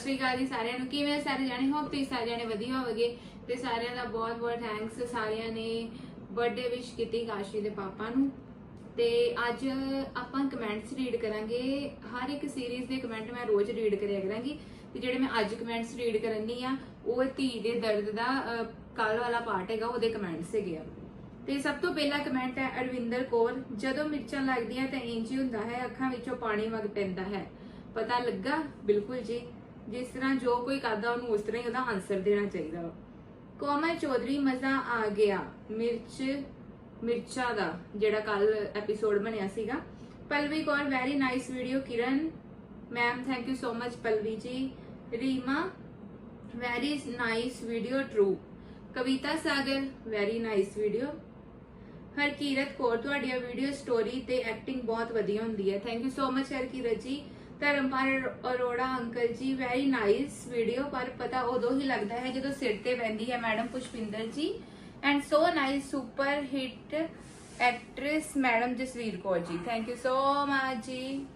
ਸ਼੍ਰੀ ਅਕਾਲ ਜੀ ਸਾਰਿਆਂ ਨੂੰ। ਕਿਵੇਂ ਸਾਰੇ ਜਾਣੇ? ਹੋਪ ਤੁਸੀਂ ਸਾਰੇ ਜਾਣੇ ਵਧੀਆ ਹੋਵੋਗੇ। ਤੇ ਸਾਰਿਆਂ ਦਾ ਬਹੁਤ ਬਹੁਤ ਥੈਂਕਸ ਸਾਰਿਆਂ ਨੇ ਬਰਥਡੇ ਵਿਸ਼ ਕੀਤੀ ਕਾਸ਼ੀ ਦੇ ਪਾਪਾ ਨੂੰ। ਤੇ ਅੱਜ ਆਪਾਂ ਕਮੈਂਟਸ ਰੀਡ ਕਰਾਂਗੇ। ਹਰ ਇੱਕ ਸੀਰੀਜ਼ ਦੇ ਕਮੈਂਟ ਮੈਂ ਰੋਜ਼ ਰੀਡ ਕਰਿਆ ਕਰਾਂਗੀ। ਤੇ ਜਿਹੜੇ ਮੈਂ ਅੱਜ ਕਮੈਂਟਸ ਰੀਡ ਕਰਨੀ ਆ, ਉਹ ਧੀ ਦੇ ਦਰਦ ਦਾ ਕੱਲ ਵਾਲਾ ਪਾਰਟ ਹੈਗਾ, ਉਹਦੇ ਕਮੈਂਟਸ ਹੈਗੇ ਆ। ਤੇ ਸਭ ਤੋਂ ਪਹਿਲਾ ਕਮੈਂਟ ਹੈ ਅਰਵਿੰਦਰ ਕੌਰ। ਜਦੋਂ ਮਿਰਚਾਂ ਲੱਗਦੀਆਂ ਤਾਂ ਇੰਜ ਹੀ ਹੁੰਦਾ ਹੈ, ਅੱਖਾਂ ਵਿੱਚੋਂ ਪਾਣੀ ਵਗ ਪੈਂਦਾ ਹੈ। ਪਤਾ ਲੱਗਾ? ਬਿਲਕੁਲ ਜੀ। ਜਿਸ ਤਰ੍ਹਾਂ ਜੋ ਕੋਈ ਕਰਦਾ, ਉਹਨੂੰ ਉਸ ਤਰ੍ਹਾਂ ਹੀ ਉਹਦਾ ਆਨਸਰ ਦੇਣਾ ਚਾਹੀਦਾ ਵਾ। ਕੋਮਲ ਚੌਧਰੀ, ਮਜ਼ਾ ਆ ਗਿਆ। ਮਿਰਚ, ਮਿਰਚਾ ਦਾ ਜਿਹੜਾ ਕੱਲ ਐਪੀਸੋਡ ਬਣਿਆ ਸੀਗਾ। Pallavi Kaur very nice video Kiran. Ma'am thank you so much Pallavi ji. Reema very nice video true Kavita Sagar very nice video Harkirat Kaur, ਤੁਹਾਡੀਆਂ ਵੀਡੀਓ ਸਟੋਰੀ ਤੇ ਐਕਟਿੰਗ ਬਹੁਤ ਵਧੀਆ ਹੁੰਦੀ ਹੈ। Thank you so much Harkirat ji. Dharampal Arora, uncle ji very nice video ਪਰ ਪਤਾ ਉਦੋਂ ਹੀ ਲੱਗਦਾ ਹੈ ਜਦੋਂ ਸਿਰ ਤੇ ਪੈਂਦੀ ਹੈ madam Pushpinder ji. And so nice super hit actress madam Jasvir Kaur ji. Thank you so much ਜੀ।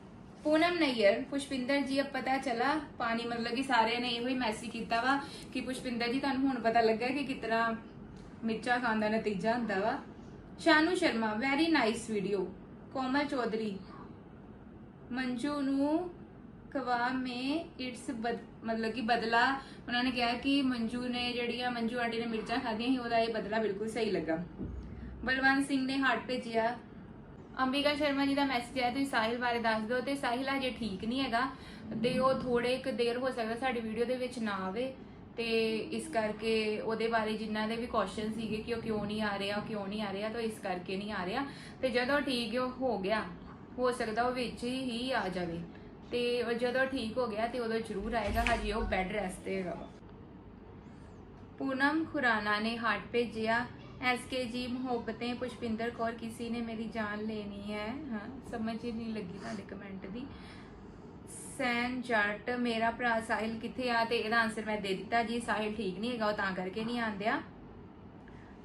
ਪੂਨਮ ਨਈਅਰ, ਪੁਸ਼ਪਿੰਦਰ ਜੀ, ਅਬ ਪਤਾ ਚਲਾ? ਪਾਣੀ ਮਤਲਬ ਕਿ ਸਾਰਿਆਂ ਨੇ ਇਹੋ ਹੀ ਮੈਸੇਜ ਕੀਤਾ ਵਾ ਕਿ ਪੁਸ਼ਪਿੰਦਰ ਜੀ, ਤੁਹਾਨੂੰ ਹੁਣ ਪਤਾ ਲੱਗਾ ਕਿ ਕਿਤਨਾ ਮਿਰਚਾ ਖਾਣ ਦਾ ਨਤੀਜਾ ਹੁੰਦਾ ਵਾ। Shanu Sharma very nice video Komal Chaudhary, Manju ਨੂੰ ਕਵਾ ਮੇ ਇਟਸ ਮਤਲਬ ਕਿ ਬਦਲਾ, ਉਹਨਾਂ ਨੇ ਕਿਹਾ ਕਿ ਮੰਜੂ ਨੇ ਜਿਹੜੀਆਂ ਮੰਜੂ ਆਂਟੀ ਨੇ ਮਿਰਚਾਂ ਖਾਧੀਆਂ ਸੀ, ਉਹਦਾ ਇਹ ਬਦਲਾ ਬਿਲਕੁਲ ਸਹੀ ਲੱਗਾ। ਬਲਵੰਤ ਸਿੰਘ ਨੇ ਹਾਰਟ ਭੇਜਿਆ। ਅੰਬਿਕਾ ਸ਼ਰਮਾ ਜੀ ਦਾ ਮੈਸੇਜ ਆਇਆ, ਤੁਸੀਂ ਸਾਹਿਲ ਬਾਰੇ ਦੱਸ ਦਿਓ ਤੇ ਸਾਹਿਲ ਅਜੇ ਠੀਕ ਨਹੀਂ ਹੈਗਾ, ਤੇ ਉਹ ਥੋੜੇ ਇੱਕ ਦੇਰ ਹੋ ਸਕਦਾ ਸਾਡੀ ਵੀਡੀਓ ਦੇ ਵਿੱਚ ਨਾ ਆਵੇ, ਤੇ ਇਸ ਕਰਕੇ ਉਹਦੇ ਬਾਰੇ ਜਿਨ੍ਹਾਂ ਦੇ ਵੀ ਕੁਐਸਚਨ ਸੀਗੇ ਕਿ ਉਹ ਕਿਉਂ ਨਹੀਂ ਆ ਰਿਹਾ, ਉਹ ਕਿਉਂ ਨਹੀਂ ਆ ਰਿਹਾ, ਤਾਂ ਇਸ ਕਰਕੇ ਨਹੀਂ ਆ ਰਿਹਾ, ਤੇ ਜਦੋਂ ਠੀਕ ਹੋ ਗਿਆ, ਹੋ ਸਕਦਾ ਉਹ ਵਿੱਚ ਹੀ ਆ ਜਾਵੇ। ਤੇ ਜਦੋਂ ਠੀਕ ਹੋ ਗਿਆ ਤੇ ਉਦੋਂ ਜ਼ਰੂਰ ਆਏਗਾ। ਹਜੇ ਉਹ ਬੈੱਡ ਰੈਸਟ ਤੇ ਹੈਗਾ ਵਾ। ਪੂਨਮ ਖੁਰਾਨਾ ਨੇ ਹਾਰਟ ਭੇਜਿਆ ਜੀ ਮੁਹੱਬਤੇ ਪੁਸ਼ਪਿੰਦਰ ਕੌਰ, ਕਿਸੇ ਨੇ ਮੇਰੀ ਜਾਨ ਲੈਣੀ ਹੈ? ਹਾਂ, ਸਮਝ ਹੀ ਨਹੀਂ ਲੱਗੀ ਤੁਹਾਡੇ ਕਮੈਂਟ ਦੀ। ਸੈਨ ਜੱਟ, ਮੇਰਾ ਭਰਾ ਸਾਹਿਲ ਕਿੱਥੇ ਆ? ਤੇ ਇਹਦਾ ਆਨਸਰ ਮੈਂ ਦੇ ਦਿੱਤਾ ਜੀ। ਸਾਹਿਲ ਠੀਕ ਨਹੀਂ ਹੈਗਾ, ਉਹ ਤਾਂ ਕਰਕੇ ਨਹੀਂ ਆਂਦਿਆ।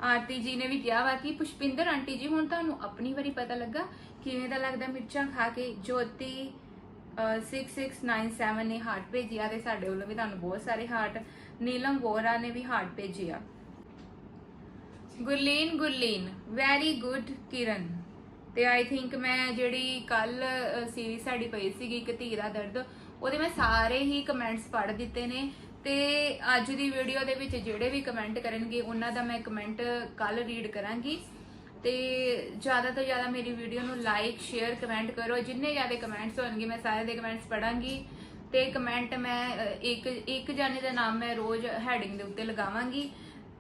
ਆਰਤੀ ਜੀ ਨੇ ਵੀ ਕਿਹਾ ਵਾ ਕਿ ਪੁਸ਼ਪਿੰਦਰ ਆਂਟੀ ਜੀ, ਹੁਣ ਤੁਹਾਨੂੰ ਆਪਣੀ ਵਾਰੀ ਪਤਾ ਲੱਗਾ। ਕਿਵੇਂ ਦਾ ਲੱਗਦਾ ਮਿਰਚਾਂ ਖਾ ਕੇ? ਜੋਤੀ 6697 ਨੇ ਹਾਰਟ ਭੇਜਿਆ ਤੇ ਸਾਡੇ ਵੱਲੋਂ ਵੀ ਤੁਹਾਨੂੰ ਬਹੁਤ ਸਾਰੇ ਹਾਰਟ ਨੀਲਮ ਵੋਰਾ ਨੇ ਵੀ ਹਾਰਟ ਭੇਜਿਆ। Gurleen Gurleen very good Kiran. ਤੇ ਆਈ ਥਿੰਕ ਮੈਂ ਜਿਹੜੀ ਕੱਲ ਸੀਰੀਜ਼ ਸਾਡੀ ਪਈ ਸੀਗੀ, ਇੱਕ ਧੀਰਾ ਦਰਦ, ਉਹਦੇ ਮੈਂ ਸਾਰੇ ਹੀ ਕਮੈਂਟਸ ਪੜ੍ਹ ਦਿੱਤੇ ਨੇ। ਤੇ ਅੱਜ ਦੀ ਵੀਡੀਓ ਦੇ ਵਿੱਚ ਜਿਹੜੇ ਵੀ ਕਮੈਂਟ ਕਰਨਗੇ, ਉਹਨਾਂ ਦਾ ਮੈਂ ਕਮੈਂਟ ਕੱਲ ਰੀਡ ਕਰਾਂਗੀ। ਤੇ ਜ਼ਿਆਦਾ ਤੋਂ ਜ਼ਿਆਦਾ ਮੇਰੀ ਵੀਡੀਓ ਨੂੰ ਲਾਈਕ ਸ਼ੇਅਰ ਕਮੈਂਟ ਕਰੋ। ਜਿੰਨੇ ਜ਼ਿਆਦਾ ਕਮੈਂਟਸ ਹੋਣਗੇ, ਮੈਂ ਸਾਰੇ ਦੇ ਕਮੈਂਟਸ ਪੜਾਂਗੀ ਤੇ ਕਮੈਂਟ ਮੈਂ ਇੱਕ ਇੱਕ ਜਾਨੇ ਦਾ ਨਾਮ ਮੈਂ ਰੋਜ਼ ਹੈਡਿੰਗ ਦੇ ਉੱਤੇ ਲਗਾਵਾਂਗੀ।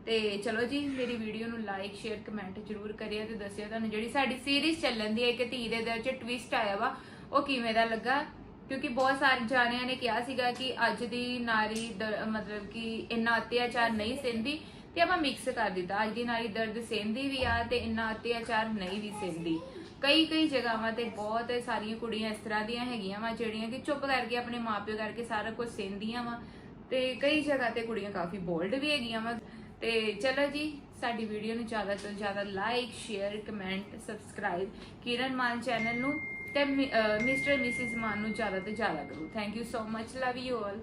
ਤੇ ਚਲੋ ਜੀ, ਮੇਰੀ ਵੀਡੀਓ ਨੂੰ ਲਾਈਕ ਸ਼ੇਅਰ ਕਮੈਂਟ ਜਰੂਰ ਕਰਿਓ ਤੇ ਦੱਸਿਓ ਤੁਹਾਨੂੰ ਜਿਹੜੀ ਸਾਡੀ ਸੀਰੀਜ਼ ਚੱਲਣ ਦੀ ਹੈ ਕਿ ਧੀ ਦੇ ਦਰ ਚ ਟਵਿਸਟ ਆਇਆ ਵਾ, ਉਹ ਕਿਵੇਂ ਦਾ ਲੱਗਾ? ਕਿਉਂਕਿ ਬਹੁਤ ਸਾਰੇ ਜਾਣਿਆਂ ਨੇ ਕਿਹਾ ਸੀਗਾ ਕਿ ਅੱਜ ਦੀ ਨਾਰੀ ਦਰ- ਮਤਲਬ ਕਿ ਇੰਨਾ ਅਤਿਆਚਾਰ ਨਹੀਂ ਸਹਿੰਦੀ। ਤੇ ਆਪਾਂ ਮਿਕਸ ਕਰ ਦਿੱਤਾ। ਅੱਜ ਦੀ ਨਾਰੀ ਦਰਦ ਸਹਿੰਦੀ ਵੀ ਆ ਤੇ ਇੰਨਾ ਅਤਿਆਚਾਰ ਨਹੀਂ ਵੀ ਸਹਿੰਦੀ। ਕਈ ਕਈ ਜਗ੍ਹਾਵਾਂ ਤੇ ਬਹੁਤ ਸਾਰੀਆਂ ਕੁੜੀਆਂ ਇਸ ਤਰ੍ਹਾਂ ਦੀਆਂ ਹੈਗੀਆਂ ਵਾ, ਜਿਹੜੀਆਂ ਕਿ ਚੁੱਪ ਕਰਕੇ ਆਪਣੇ ਮਾਪਿਓ ਕਰਕੇ ਸਾਰਾ ਕੁਝ ਸਹਿੰਦੀਆਂ ਵਾ। ਤੇ ਕਈ ਜਗ੍ਹਾ ਤੇ ਕੁੜੀਆਂ ਕਾਫੀ ਬੋਲਡ ਵੀ ਹੈਗੀਆਂ ਵਾ। ਤੇ ਚਲੋ ਜੀ, ਸਾਡੀ ਵੀਡੀਓ ਨੂੰ ਜ਼ਿਆਦਾ ਤੋਂ ਜ਼ਿਆਦਾ like share comment subscribe Kiran Mann channel ਨੂੰ ਤੇ ਮਿਸਟਰ ਮਿਸਿਸ ਮਾਨ ਨੂੰ ਜ਼ਿਆਦਾ ਤੋਂ ਜ਼ਿਆਦਾ ਕਰੋ। Thank you so much love you all